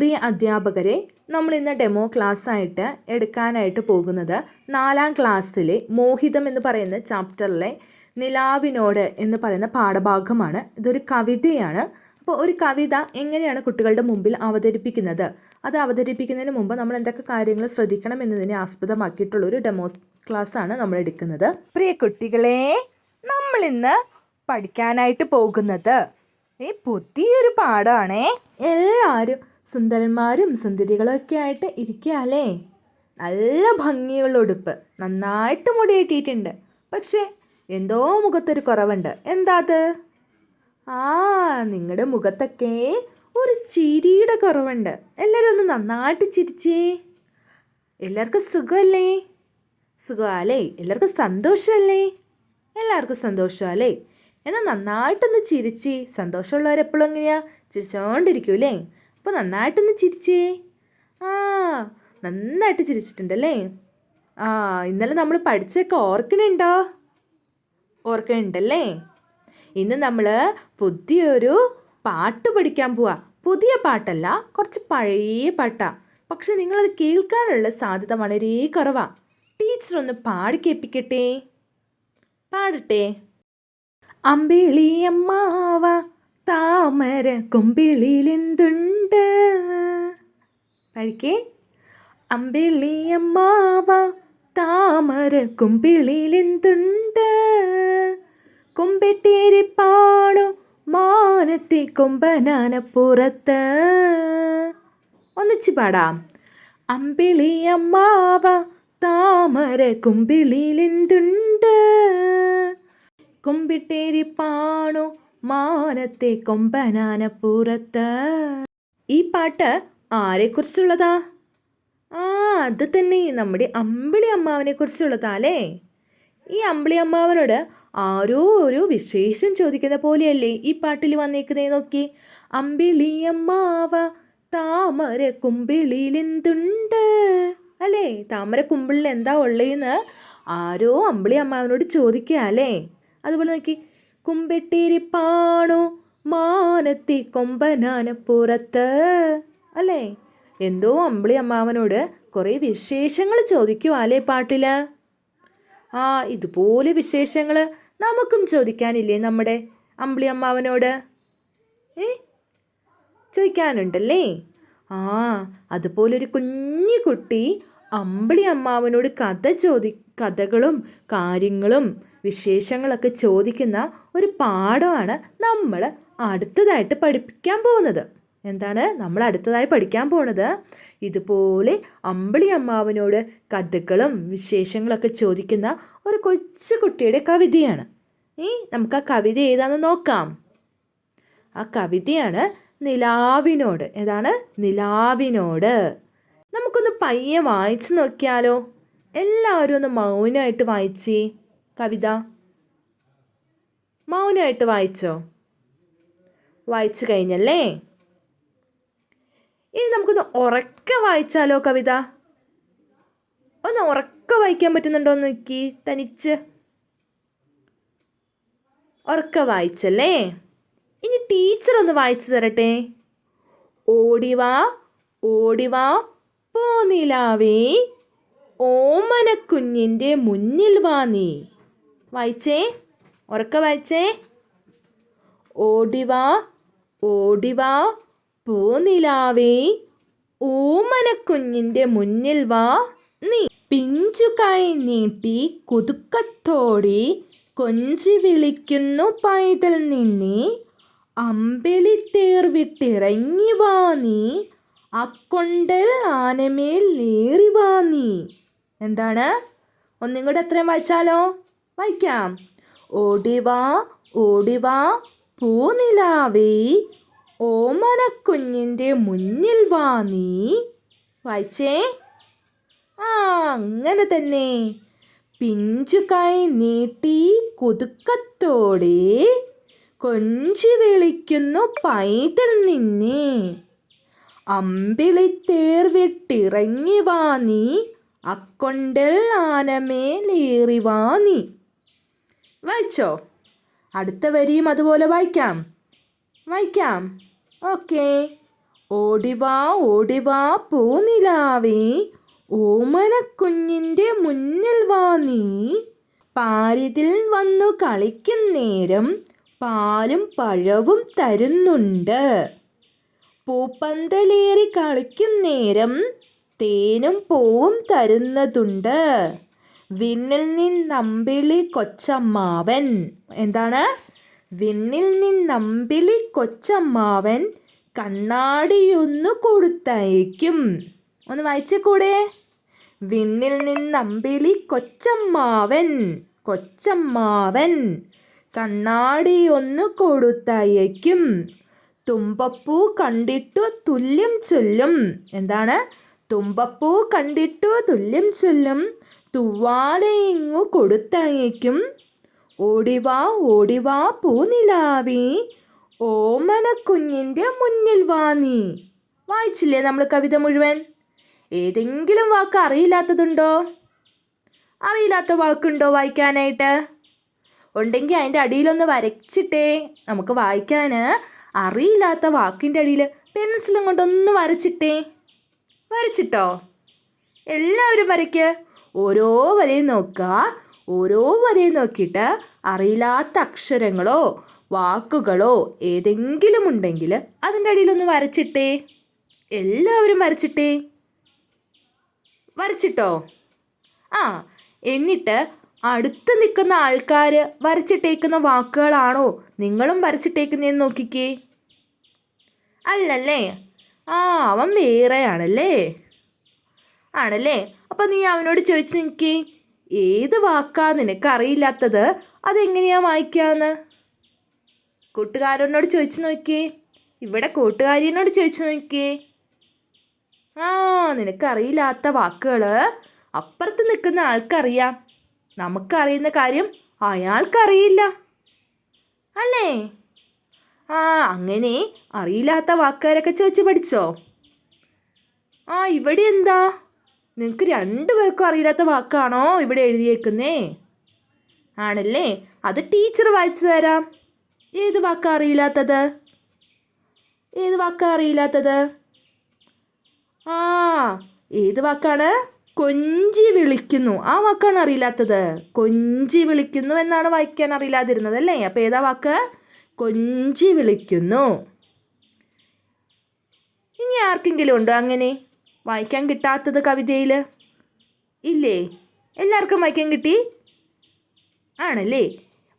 പ്രിയ അധ്യാപകരെ നമ്മൾ ഇന്ന് ഡെമോ ക്ലാസ് ആയിട്ട് എടുക്കാനായിട്ട് പോകുന്നത് നാലാം ക്ലാസ്സിലെ മോഹിതം എന്ന് പറയുന്ന ചാപ്റ്ററിലെ നിലാവിനോട് എന്ന് പറയുന്ന പാഠഭാഗമാണ്. ഇതൊരു കവിതയാണ്. അപ്പോൾ ഒരു കവിത എങ്ങനെയാണ് കുട്ടികളുടെ മുമ്പിൽ അവതരിപ്പിക്കുന്നത്? അത് അവതരിപ്പിക്കുന്നതിന് മുമ്പ് നമ്മൾ എന്തൊക്കെ കാര്യങ്ങൾ ശ്രദ്ധിക്കണം എന്നതിനെ ആസ്പദമാക്കിയിട്ടുള്ള ഒരു ഡെമോ ക്ലാസ് ആണ് നമ്മൾ എടുക്കുന്നത്. പ്രിയ കുട്ടികളെ നമ്മൾ ഇന്ന് പഠിക്കാനായിട്ട് പോകുന്നത്. ഈ പുതിയൊരു പാഠമാണേ. എല്ലാവരും സുന്ദരന്മാരും സുന്ദരികളൊക്കെ ആയിട്ട് ഇരിക്കുകയല്ലേ നല്ല ഭംഗിയുള്ള ഉടുപ്പ്. നന്നായിട്ട് മുടി കെട്ടിയിട്ടുണ്ട്. പക്ഷേ എന്തോ മുഖത്തൊരു കുറവുണ്ട്. എന്താ അത്? ആ നിങ്ങളുടെ മുഖത്തൊക്കെ ഒരു ചിരിയുടെ കുറവുണ്ട്. എല്ലാവരും ഒന്ന് നന്നായിട്ട് ചിരിച്ചേ. എല്ലാവർക്കും സുഖമല്ലേ? സുഖമല്ലേ? എല്ലാവർക്കും സന്തോഷമല്ലേ? എല്ലാവർക്കും സന്തോഷമല്ലേ? എന്നാൽ നന്നായിട്ടൊന്ന് ചിരിച്ച് സന്തോഷമുള്ളവരെപ്പോഴും എങ്ങനെയാ ചിരിച്ചോണ്ടിരിക്കൂലേ അപ്പോൾ നന്നായിട്ടൊന്ന് ചിരിച്ചേ. ആ നന്നായിട്ട് ചിരിച്ചിട്ടുണ്ടല്ലേ? ആ ഇന്നലെ നമ്മൾ പഠിച്ചൊക്കെ ഓർക്കണുണ്ടോ? ഓർക്കണുണ്ടല്ലേ? ഇന്ന് നമ്മൾ പുതിയൊരു പാട്ട് പഠിക്കാൻ പോവാ. പുതിയ പാട്ടല്ല കുറച്ച് പഴയ പാട്ടാണ് പക്ഷെ നിങ്ങളത് കേൾക്കാനുള്ള സാധ്യത വളരെ കുറവാണ് ടീച്ചർ ഒന്ന് പാടി കേൾപ്പിക്കട്ടെ? പാടട്ടെ? അമ്പിളിയമ്മാവ താമര കൊമ്പിളിലെന്തുണ്ട് പഴിക്കേ അമ്പിളിയമ്മാവ താമര കൊമ്പിളിലെന്തുണ്ട് കൊമ്പെട്ടേരി പാടു മാനത്തെ കൊമ്പനാനപ്പുറത്ത് ഒന്നിച്ച് പാടാം. അമ്പിളിയമ്മാവ താമര കൊമ്പിളിലെന്തുണ്ട് കൊമ്പിട്ടേരി പാണു മാനത്തെ കൊമ്പനാനപ്പുറത്ത് ഈ പാട്ട് ആരെക്കുറിച്ചുള്ളതാ? ആ അത് തന്നെ നമ്മുടെ അമ്പിളി അമ്മാവനെ കുറിച്ചുള്ളതാ അല്ലേ? ഈ അമ്പിളി അമ്മാവനോട് ആരോ ഒരു വിശേഷം ചോദിക്കുന്ന പോലെയല്ലേ ഈ പാട്ടിൽ വന്നേക്കുന്നേ നോക്കി. അമ്പിളി അമ്മാവ താമര കുമ്പിളിലെന്തുണ്ട് അല്ലേ? താമര കുമ്പിളിൽ എന്താ ഉള്ളതെന്ന് ആരോ അമ്പിളി അമ്മാവനോട് ചോദിക്കുക അല്ലേ? അതുപോലെ നോക്കി കുമ്പെട്ടിരിപ്പാണോ മാനത്തി കൊമ്പനാനപ്പുറത്ത് അല്ലേ? എന്തോ അമ്പിളി അമ്മാവനോട് കുറേ വിശേഷങ്ങൾ ചോദിക്കുക അല്ലേ പാട്ടിൽ ആ ഇതുപോലെ വിശേഷങ്ങൾ നമുക്കും ചോദിക്കാനില്ലേ നമ്മുടെ അമ്പിളി അമ്മാവനോട്? ഏ? ചോദിക്കാനുണ്ടല്ലേ? ആ അതുപോലൊരു കുഞ്ഞു കുട്ടി അമ്പിളി അമ്മാവനോട് കഥ ചോദി കഥകളും കാര്യങ്ങളും വിശേഷങ്ങളൊക്കെ ചോദിക്കുന്ന ഒരു പാഠമാണ് നമ്മൾ അടുത്തതായിട്ട് പഠിപ്പിക്കാൻ പോകുന്നത്. എന്താണ്? നമ്മൾ അടുത്തതായി പഠിക്കാൻ പോണത് ഇതുപോലെ അമ്പിളി അമ്മാവനോട് കഥകളും വിശേഷങ്ങളൊക്കെ ചോദിക്കുന്ന ഒരു കൊച്ചു കുട്ടിയുടെ കവിതയാണ്. ഈ നമുക്ക് ആ കവിത ഏതാണെന്ന് നോക്കാം. ആ കവിതയാണ് നിലാവിനോട്. ഏതാണ്? നിലാവിനോട്. നമുക്കൊന്ന് പയ്യെ വായിച്ചു നോക്കിയാലോ? എല്ലാവരും ഒന്ന് മൗനമായിട്ട് വായിച്ചേ. കവിത. മൗനമായിട്ട് വായിച്ചോ? വായിച്ചു കഴിഞ്ഞല്ലേ? ഇനി നമുക്കൊന്ന് ഉറക്കെ വായിച്ചാലോ കവിത? ഒന്ന് ഉറക്കെ വായിക്കാൻ പറ്റുന്നുണ്ടോ എന്ന് നോക്കി തനിച്ച്. ഉറക്കെ വായിച്ചല്ലേ? ഇനി ടീച്ചർ ഒന്ന് വായിച്ചു തരട്ടെ. ഓടിവാ ഓടിവാ പോനിലാവേ ഓമനക്കുഞ്ഞിന്റെ മുന്നിൽ വാ നീ. വായിച്ചേ? ഉറക്ക വായിച്ചേ? ഓടിവാ ഓടിവാ പൂനിലാവേ ഓമനക്കുഞ്ഞിന്റെ മുന്നിൽ വാ നീ. പിഞ്ചുകൈ നീട്ടി കുതുക്കത്തോടെ കൊഞ്ചി വിളിക്കുന്നു പൈതൽ നിന്നെ. അമ്പിളിത്തേർ വിട്ടിറങ്ങി വാ നീ. അക്കൊണ്ടൽ ആനമേൽ ഏറി വാ നീ. എന്താണ്? ഒന്നും കൂടെ എത്രയും വായിച്ചാലോ? വായിക്കാം. ഓടിവാ ഓടിവാ പൂനിലാവേ ഓമനക്കുഞ്ഞിന്റെ മുന്നിൽ വാ നീ. വായിച്ചേ? ആ അങ്ങനെ തന്നെ. പിഞ്ചുകൈ നീട്ടി കുതുക്കത്തോടെ കൊഞ്ചി വിളിക്കുന്നു പൈതൽ നിന്നെ. അമ്പിളി തേർവിട്ടിറങ്ങി വാ നീ അക്കൊണ്ടൽ ആനമേലേറി വാ നീ. വായിച്ചോ? അടുത്ത വരിയും അതുപോലെ വായിക്കാം. വായിക്കാം. ഓക്കെ. ഓടിവാ ഓടിവാ പൂനിലാവേ. ഓമനക്കുഞ്ഞിന്റെ മുന്നിൽ വാ നീ. പാരിതിൽ വന്നു കളിക്കുന്നേരം പാലും പഴവും തരുന്നുണ്ട്. പൂപ്പന്തലേറി കളിക്കും നേരം തേനും പൂവും തരുന്നതുണ്ട്. വിണ്ണിൽ നിന്നമ്പിളി കൊച്ചമ്മാവൻ. എന്താണ്? വിണ്ണിൽ നിന്നമ്പിളി കൊച്ചമ്മാവൻ കണ്ണാടിയൊന്നു കൊടുത്തയക്കും ഒന്ന് വായിച്ച കൂടെ വിണ്ണിൽ നിന്നമ്പിളി കൊച്ചമ്മാവൻ കൊച്ചമ്മാവൻ കണ്ണാടിയൊന്നു കൊടുത്തയക്കും തുമ്പപ്പൂ കണ്ടിട്ടു തുല്യം ചൊല്ലും. എന്താണ്? തുമ്പപ്പൂ കണ്ടിട്ടു തുല്യം ചൊല്ലും. തുവാലയിങ്ങു കൊടുത്തയക്കും ഓടിവാ ഓടിവാ പൂനിലാവി ഓമനക്കുഞ്ഞിന്റെ മുന്നിൽ വാ നീ. വായിച്ചില്ലേ നമ്മൾ കവിത മുഴുവൻ? ഏതെങ്കിലും വാക്ക് അറിയില്ലാത്തതുണ്ടോ? അറിയില്ലാത്ത വാക്കുണ്ടോ വായിക്കാനായിട്ട്? ഉണ്ടെങ്കിൽ അതിന്റെ അടിയിലൊന്ന് വരച്ചിട്ടേ നമുക്ക് വായിക്കാൻ. അറിയില്ലാത്ത വാക്കിന്റെ അടിയിൽ പെൻസിലും കൊണ്ടൊന്ന് വരച്ചിട്ടേ. വരച്ചിട്ടോ? എല്ലാവരും വരയ്ക്ക്. ഓരോ വരയും നോക്കുക. ഓരോ വരയും നോക്കിയിട്ട് അറിയില്ലാത്ത അക്ഷരങ്ങളോ വാക്കുകളോ ഏതെങ്കിലും ഉണ്ടെങ്കിൽ അതിന്റെ അടിയിലൊന്ന് വരച്ചിട്ടേ. എല്ലാവരും വരച്ചിട്ടേ. വരച്ചിട്ടോ? ആ എന്നിട്ട് അടുത്ത് നിൽക്കുന്ന ആൾക്കാർ വരച്ചിട്ടേക്കുന്ന വാക്കുകളാണോ നിങ്ങളും വരച്ചിട്ടേക്കുന്നതെന്ന് നോക്കിക്കേ. അല്ലല്ലേ? ആ അവൻ വേറെയാണല്ലേ? ആണല്ലേ? അപ്പം നീ അവനോട് ചോദിച്ചു നിൽക്കേ ഏത് വാക്കാ നിനക്ക് അറിയില്ലാത്തത് അതെങ്ങനെയാ വായിക്കാന്ന്? കൂട്ടുകാരനോട് ചോദിച്ചു നോക്കിയേ ഇവിടെ കൂട്ടുകാരിനോട് ചോദിച്ചു നോക്കിയേ ആ നിനക്കറിയില്ലാത്ത വാക്കുകൾ അപ്പുറത്ത് നിൽക്കുന്ന ആൾക്കറിയാം. നമുക്കറിയുന്ന കാര്യം അയാൾക്കറിയില്ല. അല്ലേ? ആ അങ്ങനെ അറിയില്ലാത്ത വാക്കുകാരൊക്കെ ചോദിച്ച് പഠിച്ചോ? ആ ഇവിടെ എന്താ? നിങ്ങൾക്ക് രണ്ടു പേർക്കും അറിയില്ലാത്ത വാക്കാണോ ഇവിടെ എഴുതിയേക്കുന്നേ? ആണല്ലേ. അത് ടീച്ചർ വായിച്ചു തരാം. ഏത് വാക്കാ അറിയില്ലാത്തത്? ഏത് വാക്കാ അറിയില്ലാത്തത്? ആ ഏത് വാക്കാണ്? കൊഞ്ചി വിളിക്കുന്നു. ആ വാക്കാണ് അറിയില്ലാത്തത്. കൊഞ്ചി വിളിക്കുന്നു എന്നാണ് വായിക്കാൻ അറിയില്ലാതിരുന്നത് അല്ലേ? അപ്പോൾ ഏതാ വാക്ക്? കൊഞ്ചി വിളിക്കുന്നു. ഇനി ആർക്കെങ്കിലും ഉണ്ടോ അങ്ങനെ? വായിക്കാൻ കിട്ടാത്തത് കവിതയിൽ ഇല്ലേ? എല്ലാവർക്കും വായിക്കാൻ കിട്ടി? ആണല്ലേ?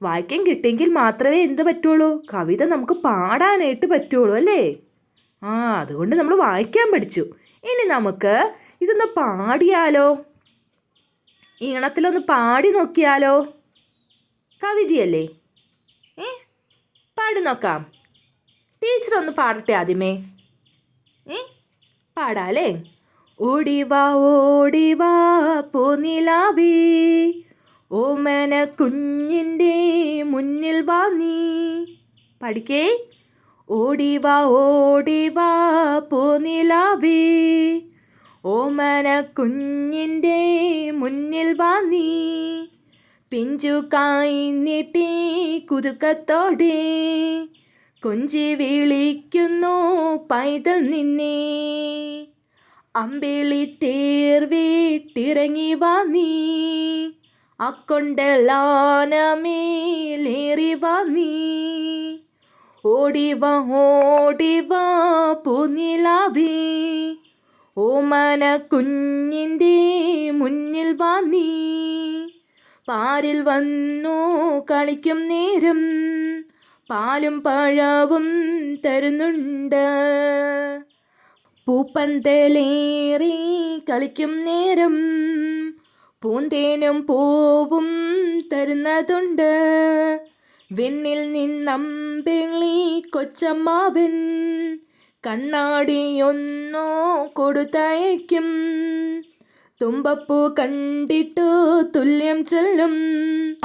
വായിക്കാൻ കിട്ടിയെങ്കിൽ മാത്രമേ എന്ത് പറ്റുള്ളൂ? കവിത നമുക്ക് പാടാനായിട്ട് പറ്റുള്ളൂ അല്ലേ? ആ അതുകൊണ്ട് നമ്മൾ വായിക്കാൻ പഠിച്ചു. ഇനി നമുക്ക് ഇതൊന്ന് പാടിയാലോ? ഈണത്തിലൊന്ന് പാടി നോക്കിയാലോ? കവിതയല്ലേ? ഏ പാടി നോക്കാം. ടീച്ചർ ഒന്ന് പാടട്ടെ ആദ്യമേ. ഏ പാടാലേ ഓടിവാ ഓടിവാ പോനിലാവേ. ഓമന കുഞ്ഞിന്റെ മുന്നിൽ വാ നീ. പഠിക്കേ. ഓടിവാ ഓടിവാ പോനിലാവേ. ഓമന കുഞ്ഞിന്റെ മുന്നിൽ വാ നീ. പിഞ്ചു നീട്ടി കുതുക്കത്തോടെ. കൊഞ്ചി വിളിക്കുന്നു പൈതൽ നിന്നെ. അമ്പിളി തേർ വീട്ടിറങ്ങി വാ നീ. അക്കൊണ്ടലാനമേലേറി വാ നീ. ഓടിവ ഓടിവാ പൂനിലാവേ. ഓമന കുഞ്ഞിന്റെ മുന്നിൽ വാ നീ. പാരിൽ വന്നു കളിക്കും നേരം പാലും പഴവും തരുന്നുണ്ട്. പൂപ്പന്തലേറി കളിക്കും നേരം പൂന്തേനും പൂവും തരുന്നതുണ്ട്. വിണ്ണിൽ നിന്നമ്പിളി കൊച്ചമ്മാവൻ കണ്ണാടിയൊന്നോ കൊടുത്തയക്കും തുമ്പപ്പൂ കണ്ടിട്ടു തുല്യം ചെല്ലും.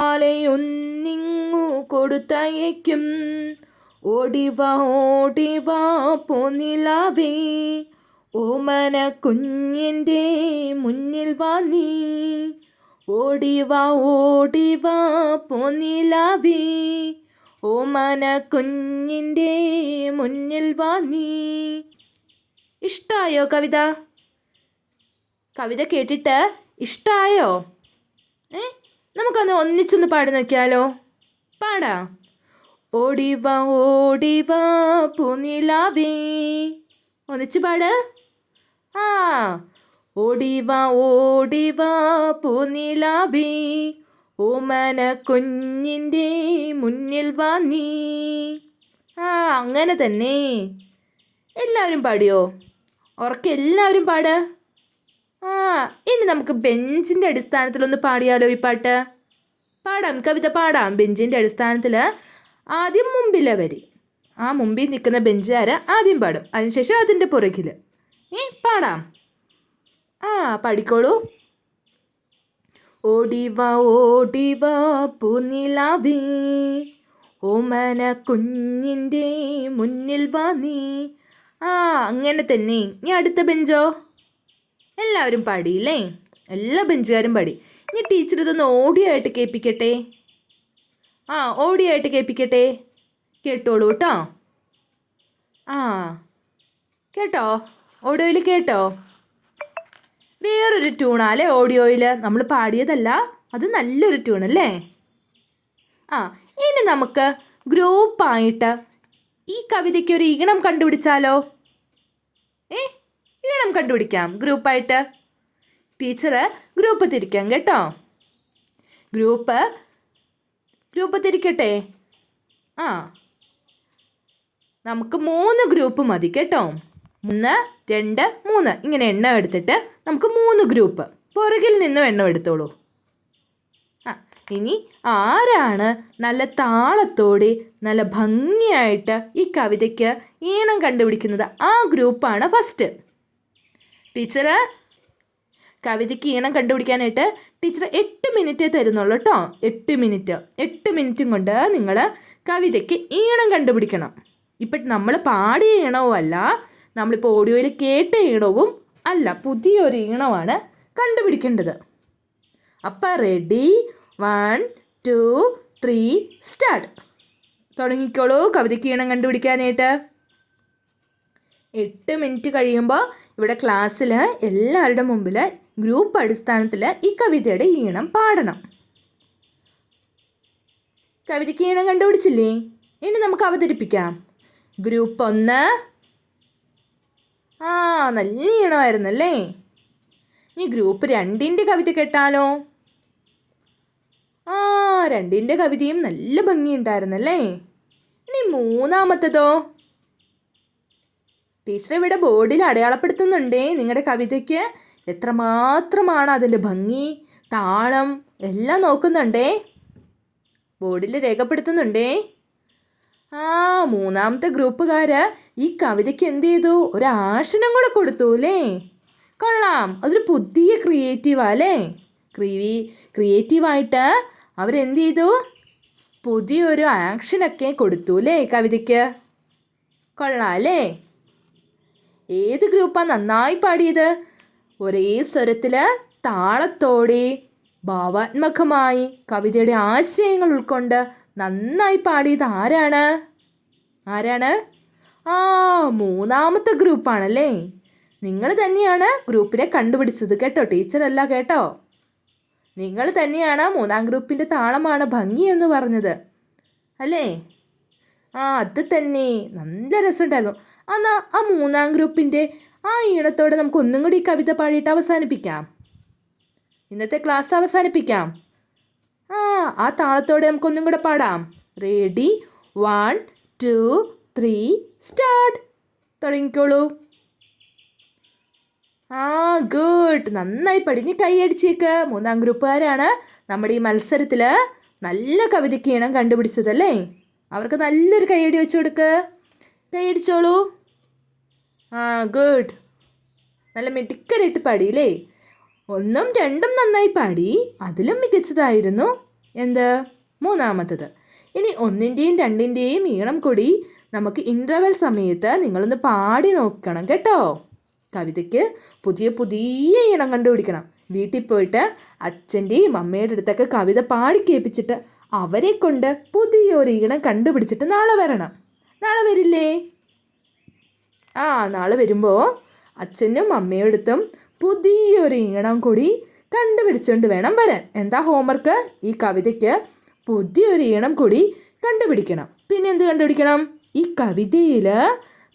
ആലയൊന്നിങ്ങു കൊടുത്തയക്കും ഓടിവാ ഓടിവാ പോന്നിലാവേ. ഓമന കുഞ്ഞിന്റെ മുന്നിൽ വാ നീ. ഓടിവാ ഓടിവാ പോന്നിലാവേ. ഓമന കുഞ്ഞിന്റെ മുന്നിൽ വാ നീ. ഇഷ്ടായോ കവിത? കവിത കേട്ടിട്ട് ഇഷ്ടായോ? ഏ നമുക്കൊന്ന് ഒന്നിച്ചൊന്ന് പാടി നോക്കിയാലോ? പാടാ. ഓടിവാ ഓടിവാ പൂനിലാവേ ഒന്നിച്ച് പാട്. ആ. ഓടിവാ ഓടിവാ പൂനിലാവേ. ഓമന കുഞ്ഞിന്റെ മുന്നിൽ വാ നീ. ആ അങ്ങനെ തന്നെ. എല്ലാവരും പാടിയോ? ഉറക്കെ എല്ലാവരും പാട്. ആ ഇനി നമുക്ക് ബെഞ്ചിന്റെ അടിസ്ഥാനത്തിലൊന്ന് പാടിയാലോ ഈ പാട്ട്? പാടാം കവിത പാടാം. ബെഞ്ചിന്റെ അടിസ്ഥാനത്തിൽ ആദ്യം മുമ്പിലെ വരി. ആ മുമ്പിൽ നിൽക്കുന്ന ബെഞ്ചുകാരെ ആദ്യം പാടും. അതിനുശേഷം അതിന്റെ പുറകിൽ ഏ പാടാം. ആ പാടിക്കോളൂ ഓടിവ ഓടിവ പൂനിലാവേ ഓമന കുഞ്ഞിന്റെ മുന്നിൽ വാ നീ. ആ അങ്ങനെ തന്നെ. ഇനി അടുത്ത ബെഞ്ചോ? എല്ലാവരും പാടിയില്ലേ എല്ലാ ബെഞ്ചുകാരും പാടി. ഇനി ടീച്ചർ ഇതൊന്ന് ഓഡിയോ ആയിട്ട് കേൾപ്പിക്കട്ടെ? ആ ഓഡിയോ ആയിട്ട് കേൾപ്പിക്കട്ടെ? കേട്ടോളൂ കേട്ടോ. ആ കേട്ടോ? ഓഡിയോയിൽ കേട്ടോ? വേറൊരു ട്യൂണാല്ലേ ഓഡിയോയിൽ? നമ്മൾ പാടിയതല്ല അത് നല്ലൊരു ട്യൂണല്ലേ ആ ഇനി നമുക്ക് ഗ്രൂപ്പായിട്ട് ഈ കവിതയ്ക്ക് ഒരു ഈണം കണ്ടുപിടിച്ചാലോ? ഏ ഈണം കണ്ടുപിടിക്കാം ഗ്രൂപ്പായിട്ട് ടീച്ചർ ഗ്രൂപ്പ് തിരിക്കാം കേട്ടോ. ഗ്രൂപ്പ് ഗ്രൂപ്പ് തിരിക്കട്ടെ? ആ നമുക്ക് മൂന്ന് ഗ്രൂപ്പ് മതി കേട്ടോ. ഒന്ന് രണ്ട് മൂന്ന്. ഇങ്ങനെ എണ്ണം എടുത്തിട്ട് നമുക്ക് മൂന്ന് ഗ്രൂപ്പ്. പുറകിൽ നിന്നും എണ്ണം എടുത്തോളൂ. ആ ഇനി ആരാണ് നല്ല താളത്തോടെ നല്ല ഭംഗിയായിട്ട് ഈ കവിതയ്ക്ക് ഈണം കണ്ടുപിടിക്കുന്നത്? ആ ഗ്രൂപ്പാണ് ഫസ്റ്റ് ടീച്ചർ കവിതയ്ക്ക് ഈണം കണ്ടുപിടിക്കാനായിട്ട് ടീച്ചർ എട്ട് മിനിറ്റേ തരുന്നുള്ളൂ കേട്ടോ എട്ട് മിനിറ്റ് എട്ട് മിനിറ്റും കൊണ്ട് നിങ്ങൾ കവിതയ്ക്ക് ഈണം കണ്ടുപിടിക്കണം. ഇപ്പം നമ്മൾ പാടിയ ഈണവും അല്ല നമ്മളിപ്പോൾ ഓഡിയോയിൽ കേട്ട ഈണവും അല്ല പുതിയൊരു ഈണമാണ് കണ്ടുപിടിക്കേണ്ടത്. അപ്പം ready one two three start തുടങ്ങിക്കോളൂ കവിതയ്ക്ക് ഈണം കണ്ടുപിടിക്കാനായിട്ട്. എട്ട് മിനിറ്റ് കഴിയുമ്പോൾ ഇവിടെ ക്ലാസ്സിൽ എല്ലാവരുടെ മുമ്പിൽ ഗ്രൂപ്പ് അടിസ്ഥാനത്തിൽ ഈ കവിതയുടെ ഈണം പാടണം. കവിതയ്ക്ക് ഈണം കണ്ടുപിടിച്ചില്ലേ? ഇനി നമുക്ക് അവതരിപ്പിക്കാം. ഗ്രൂപ്പ് ഒന്ന് ആ നല്ല ഈണമായിരുന്നല്ലേ? നീ ഗ്രൂപ്പ് രണ്ടിന്റെ കവിത കേട്ടാലോ? ആ രണ്ടിന്റെ കവിതയും നല്ല ഭംഗിയുണ്ടായിരുന്നല്ലേ? നീ മൂന്നാമത്തതോ? ടീച്ചർ ഇവിടെ ബോർഡിൽ അടയാളപ്പെടുത്തുന്നുണ്ടേ നിങ്ങളുടെ കവിതയ്ക്ക്. എത്രമാത്രമാണ് അതിന്റെ ഭംഗി താളം എല്ലാം നോക്കുന്നുണ്ടേ? ബോർഡിൽ രേഖപ്പെടുത്തുന്നുണ്ടേ? ആ മൂന്നാമത്തെ ഗ്രൂപ്പുകാർ ഈ കവിതയ്ക്ക് എന്ത് ചെയ്തു? ആശനം കൂടെ കൊടുത്തു അല്ലേ? കൊള്ളാം. അതൊരു പുതിയ ക്രിയേറ്റീവാ അല്ലേ? ക്രീവി ക്രിയേറ്റീവായിട്ട് അവരെന്ത് ചെയ്തു? പുതിയൊരു ആക്ഷനൊക്കെ കൊടുത്തു അല്ലേ കവിതയ്ക്ക്? കൊള്ളാം അല്ലേ? ഏത് ഗ്രൂപ്പാണ് നന്നായി പാടിയത്? ഒരേ സ്വരത്തിൽ താളത്തോടെ ഭാവാത്മകമായി കവിതയുടെ ആശയങ്ങൾ ഉൾക്കൊണ്ട് നന്നായി പാടിയത് ആരാണ്? ആരാണ്? ആ മൂന്നാമത്തെ ഗ്രൂപ്പാണല്ലേ. നിങ്ങൾ തന്നെയാണ് ഗ്രൂപ്പിനെ കണ്ടുപിടിച്ചത് കേട്ടോ ടീച്ചറല്ല കേട്ടോ. നിങ്ങൾ തന്നെയാണ് മൂന്നാം ഗ്രൂപ്പിന്റെ താളമാണ് ഭംഗി എന്ന് പറഞ്ഞത് അല്ലേ? ആ അത് തന്നെ. നല്ല രസമുണ്ടായിരുന്നു. എന്നാൽ ആ മൂന്നാം ഗ്രൂപ്പിന്റെ ആ ഈണത്തോടെ നമുക്ക് ഒന്നും കൂടി കവിത പാടിയിട്ട് അവസാനിപ്പിക്കാം. ഇന്നത്തെ ക്ലാസ് അവസാനിപ്പിക്കാം. ആ ആ താളത്തോടെ നമുക്കൊന്നും കൂടെ പാടാം. Ready one two three start. തുടങ്ങിക്കോളൂ. ആ ഗുഡ്. നന്നായി പടിഞ്ഞ് കൈയടിച്ചേക്ക് മൂന്നാം ഗ്രൂപ്പുകാരാണ് നമ്മുടെ ഈ മത്സരത്തിൽ നല്ല കവിതയ്ക്ക് ഈണം കണ്ടുപിടിച്ചതല്ലേ? അവർക്ക് നല്ലൊരു കൈയടി വെച്ചു കൊടുക്ക്. കൈയടിച്ചോളൂ ആ ഗുഡ്. നല്ല മിടുക്കരായിട്ട് പാടിയില്ലേ? ഒന്നും രണ്ടും നന്നായി പാടി അതിലും മികച്ചതായിരുന്നു. എന്ത്? മൂന്നാമത്തത്. ഇനി ഒന്നിന്റെയും രണ്ടിന്റെയും ഈണം കൂടി നമുക്ക് ഇന്റർവെൽ സമയത്ത് നിങ്ങളൊന്ന് പാടി നോക്കണം കേട്ടോ. കവിതയ്ക്ക് പുതിയ പുതിയ ഇണം കണ്ടുപിടിക്കണം. വീട്ടിൽ പോയിട്ട് അച്ഛന്റെയും അമ്മയുടെ അടുത്തൊക്കെ കവിത പാടി കേൾപ്പിച്ചിട്ട് അവരെ കൊണ്ട് പുതിയൊരു ഈണം കണ്ടുപിടിച്ചിട്ട് നാളെ വരണം. നാളെ വരില്ലേ? ആ നാളെ വരുമ്പോൾ അച്ഛനും അമ്മയോടത്തും പുതിയൊരു ഈണം കൂടി കണ്ടുപിടിച്ചുകൊണ്ട് വേണം വരാൻ. എന്താ ഹോംവർക്ക് ഈ കവിതയ്ക്ക് പുതിയൊരു ഈണം കൂടി കണ്ടുപിടിക്കണം. പിന്നെ എന്ത് കണ്ടുപിടിക്കണം? ഈ കവിതയിൽ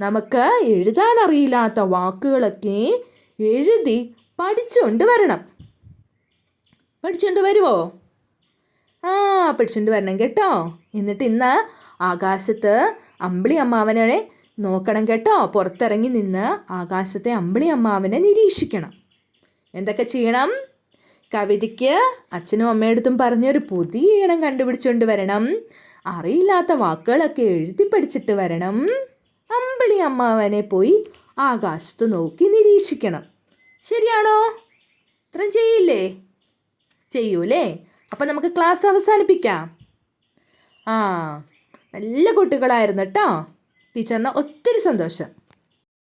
നമുക്ക് എഴുതാൻ അറിയില്ലാത്ത വാക്കുകളൊക്കെ എഴുതി പഠിച്ചുകൊണ്ട് വരണം. പഠിച്ചുകൊണ്ട് വരുമോ ആ പഠിച്ചുകൊണ്ട് വരണം കേട്ടോ. എന്നിട്ട് ഇന്ന് ആകാശത്ത് അമ്പിളി അമ്മാവനെ നോക്കണം കേട്ടോ. പുറത്തിറങ്ങി നിന്ന് ആകാശത്തെ അമ്പിളി അമ്മാവനെ നിരീക്ഷിക്കണം. എന്തൊക്കെ ചെയ്യണം? കവിതയ്ക്ക് അച്ഛനും അമ്മയടുത്തും പറഞ്ഞൊരു പുതിയ ഈണം കണ്ടുപിടിച്ചുകൊണ്ട് വരണം. അറിയില്ലാത്ത വാക്കുകളൊക്കെ എഴുതി പഠിച്ചിട്ട് വരണം. അമ്പിളി അമ്മാവനെ പോയി ആകാശത്ത് നോക്കി നിരീക്ഷിക്കണം. ശരിയാണോ? ഇത്രയും ചെയ്യില്ലേ? ചെയ്യൂലേ? അപ്പം നമുക്ക് ക്ലാസ് അവസാനിപ്പിക്കാം. ആ നല്ല കുട്ടികളായിരുന്നു കേട്ടോ ടീച്ചറിന് ഒത്തിരി സന്തോഷം.